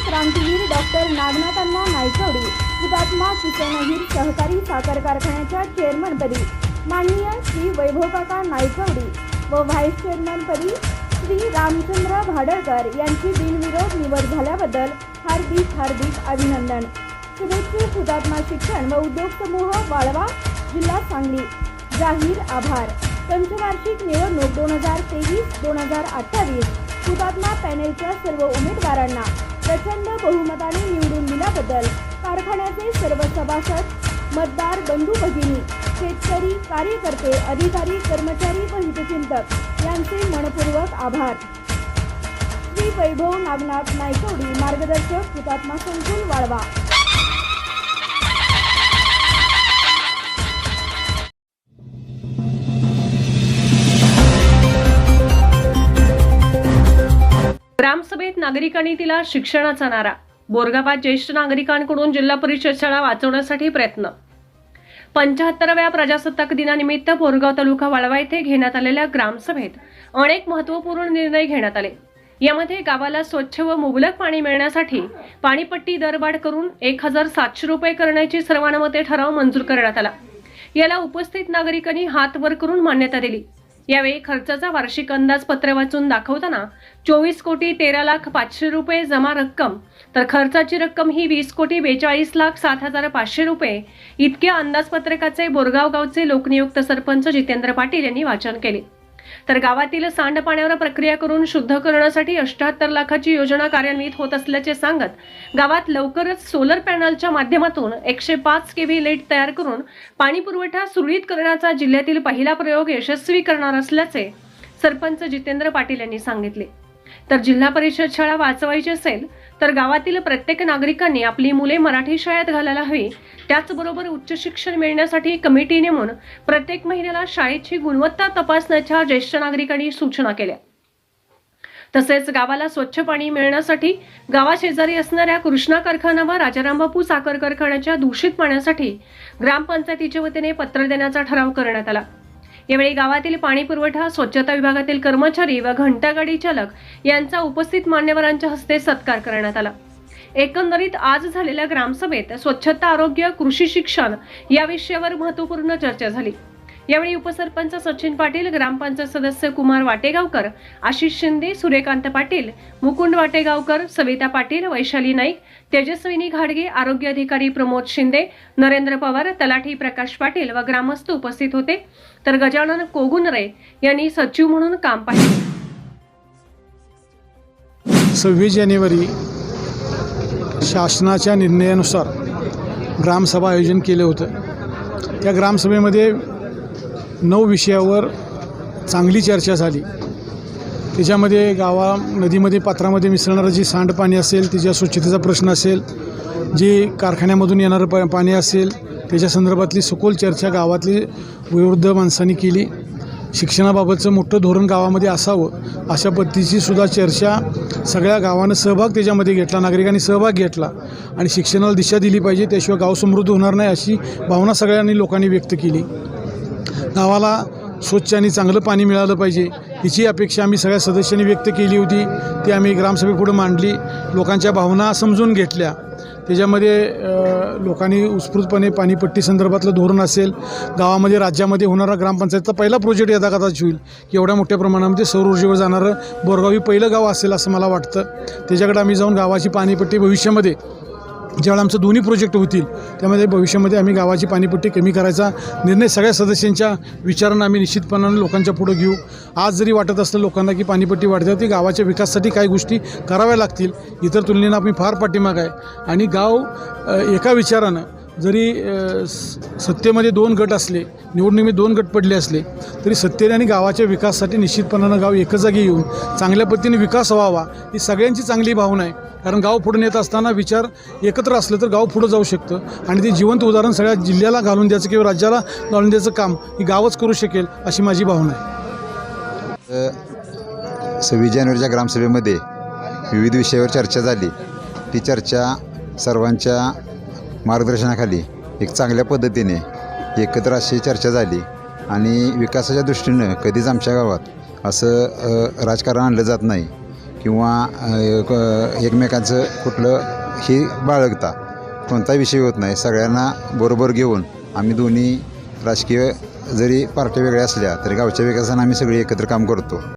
क्रांतीवीर doctor नागनाथांना Naikwadi हुतात्मा किसनहीर सहकारी साखर कारखान्याच्या चेअरमनपदी माननीय श्री वैभवकाका नायकवडी व व्हाईस चेअरमनपदी श्री रामचंद्र भाडळकर यांची बिनविरोध निवड झाल्याबद्दल हार्दिक हार्दिक अभिनंदन. शुभेच्छुक हुतात्मा शिक्षण व उद्योग समूह वाळवा जिल्हा सांगली. जाहीर आभार. पंचवार्षिक निवडणूक दोन हजार तेवीस दोन हजार अठ्ठावीस. हुतात्मा पॅनेलच्या सर्व उमेदवारांना प्रचंड बहुमताने निवडून दिल्याबद्दल कारखान्याचे सर्व सभासद मतदार बंधू भगिनी शेतकरी कार्यकर्ते अधिकारी कर्मचारी व हितचिंतक यांचे मनपूर्वक आभार. श्री वैभव नागनाथ नायकवडी मार्गदर्शक हुतात्मा संकुल वाळवा. ग्रामसभेत नागरिकांनी तिला शिक्षणाचा नारा. बोरगावात ज्येष्ठ नागरिकांकडून जिल्हा परिषद शाळा वाचवण्यासाठी प्रयत्न. पंच्याहत्तराव्या प्रजासत्ताक दिनानिमित्त बोरगाव तालुका वाळवा येथे घेण्यात आलेल्या ग्रामसभेत अनेक महत्त्वपूर्ण निर्णय घेण्यात आले. यामध्ये गावाला स्वच्छ व मुबलक पाणी मिळण्यासाठी पाणीपट्टी दरवाढ करून एक हजार सातशे रुपये करण्याची सर्वानुमते ठराव मंजूर करण्यात आला. याला उपस्थित नागरिकांनी हात वर करून मान्यता दिली. यावेळी खर्चाचा वार्षिक अंदाजपत्र वाचून दाखवताना चोवीस कोटी तेरा लाख पाचशे रुपये जमा रक्कम तर खर्चाची रक्कम ही वीस कोटी बेचाळीस लाख सात हजार पाचशे रुपये इतक्या अंदाजपत्रकाचे बोरगाव गावचे लोकनियुक्त सरपंच जितेंद्र पाटील यांनी वाचन केले. तर गावातील सांडपाण्यावर प्रक्रिया करून शुद्ध करण्यासाठी अष्ट्याहत्तर लाखाची योजना कार्यान्वित होत असल्याचे सांगत गावात लवकरच सोलर पॅनलच्या माध्यमातून एकशे पाच केव्ही लाइट तयार करून पाणी पुरवठा सुरळीत करण्याचा जिल्ह्यातील पहिला प्रयोग यशस्वी करणार असल्याचे सरपंच जितेंद्र पाटील यांनी सांगितले. तर जिल्हा परिषद शाळा वाचवायची असेल तर गावातील प्रत्येक नागरिकांनी आपली मुले मराठी शाळेत घालायला हवी. त्याचबरोबर उच्च शिक्षण मिळण्यासाठी कमिटी नेमून प्रत्येक महिन्याला शाळेची गुणवत्ता तपासण्याच्या ज्येष्ठ नागरिकांनी सूचना केल्या. तसेच गावाला स्वच्छ पाणी मिळण्यासाठी गावाशेजारी असणाऱ्या कृष्णा कारखाना व राजारामबापू साखर कारखान्याच्या दूषित पाण्यासाठी ग्रामपंचायतीच्या वतीने पत्र देण्याचा ठराव करण्यात आला. यावेळी गावातील पाणी पुरवठा स्वच्छता विभागातील कर्मचारी व घंटागाडी चालक यांचा उपस्थित मान्यवरांच्या हस्ते सत्कार करण्यात आला. एकंदरीत आज झालेल्या ग्रामसभेत स्वच्छता आरोग्य कृषी शिक्षण या विषयावर महत्त्वपूर्ण चर्चा झाली. यावेळी उपसरपंच सचिन पाटील ग्रामपंचायत सदस्य कुमार वाटेगावकर आशिष शिंदे सूर्यकांत पाटील मुकुंद वाटेगावकर सविता पाटील वैशाली नाईक तेजस्विनी घाडगे आरोग्य अधिकारी प्रमोद शिंदे नरेंद्र पवार तलाठी प्रकाश पाटील व ग्रामस्थ उपस्थित होते. तर गजानन कोगुनरे यांनी सचिव म्हणून काम पाहिले. सव्वीस जानेवारी शासनाच्या निर्णयानुसार ग्रामसभा आयोजन केलं होतं. त्या ग्रामसभेमध्ये नऊ विषयावर चांगली चर्चा झाली. त्याच्यामध्ये गावा नदीमध्ये पात्रामध्ये मिसळणारं जी सांडपाणी असेल तिच्या स्वच्छतेचा प्रश्न असेल जे कारखान्यामधून येणारं प पाणी असेल त्याच्या संदर्भातली सखोल चर्चा गावातली वयोवृद्ध माणसांनी केली. शिक्षणाबाबतचं मोठं धोरण गावामध्ये असावं अशा पद्धतीची सुद्धा चर्चा सगळ्या गावानं सहभाग त्याच्यामध्ये घेतला नागरिकांनी सहभाग घेतला आणि शिक्षणाला दिशा दिली पाहिजे त्याशिवाय गाव समृद्ध होणार नाही अशी भावना सगळ्यांनी लोकांनी व्यक्त केली. गावाला स्वच्छ आणि चांगलं पाणी मिळालं पाहिजे. हिची अपेक्षा आम्ही सगळ्या सदस्यांनी व्यक्त केली होती. ती आम्ही ग्रामसभेपुढं मांडली. लोकांच्या भावना समजून घेतल्या. त्याच्यामध्ये लोकांनी उत्स्फूर्तपणे पाणीपट्टी संदर्भातलं धोरण असेल गावामध्ये राज्यामध्ये होणारा ग्रामपंचायतचा पहिला प्रोजेक्ट यदा कदाचित होईल की एवढ्या मोठ्या प्रमाणामध्ये सौर ऊर्जेवर जाणारं बोरगाव ही पहिलं गाव असेल असं मला वाटतं. त्याच्याकडे आम्ही जाऊन गावाची पाणीपट्टी भविष्यामध्ये ज्यावेळेला आमचं दोन्ही प्रोजेक्ट होतील त्यामध्ये भविष्यामध्ये आम्ही गावाची पाणीपट्टी कमी करायचा निर्णय सगळ्या सदस्यांच्या विचारांना आम्ही निश्चितपणाने लोकांच्या पुढं घेऊ. आज जरी वाटत असलं लोकांना की पाणीपट्टी वाढते ती गावाच्या विकासासाठी काही गोष्टी कराव्या लागतील. इतर तुलनेनं आम्ही फार पाठीमाग आहे. आणि गाव एका विचारानं जरी स- सत्तेमध्ये दोन गट असले निवडणुकीमध्ये दोन गट पडले असले तरी सत्तेने आणि गावाच्या विकासासाठी निश्चितपणानं गाव एकच जागी येऊन चांगल्या पद्धतीने विकास व्हावा ही सगळ्यांची चांगली भावना आहे. कारण गाव पुढे नेत असताना विचार एकत्र असलं तर गाव पुढं जाऊ शकतं. आणि ते जिवंत उदाहरण सगळ्या जिल्ह्याला घालून द्यायचं किंवा राज्याला घालून द्यायचं काम ही गावच करू शकेल अशी माझी भावना आहे. सव्वीस जानेवारीच्या ग्रामसभेमध्ये विविध विषयावर चर्चा झाली. ती चर्चा सर्वांच्या मार्गदर्शनाखाली एक चांगल्या पद्धतीने एकत्र अशी चर्चा झाली आणि विकासाच्या दृष्टीनं कधीच आमच्या गावात असं राजकारण आणलं जात नाही. किंवा क- एकमेकांचं कुठलं ही बाळगता. कोणता विषय होत नाही. सगळ्यांना बरोबर घेऊन आम्ही दोन्ही राजकीय जरी पार्ट्या वेगळ्या असल्या तरी गावच्या विकासानं आम्ही सगळे एकत्र काम करतो.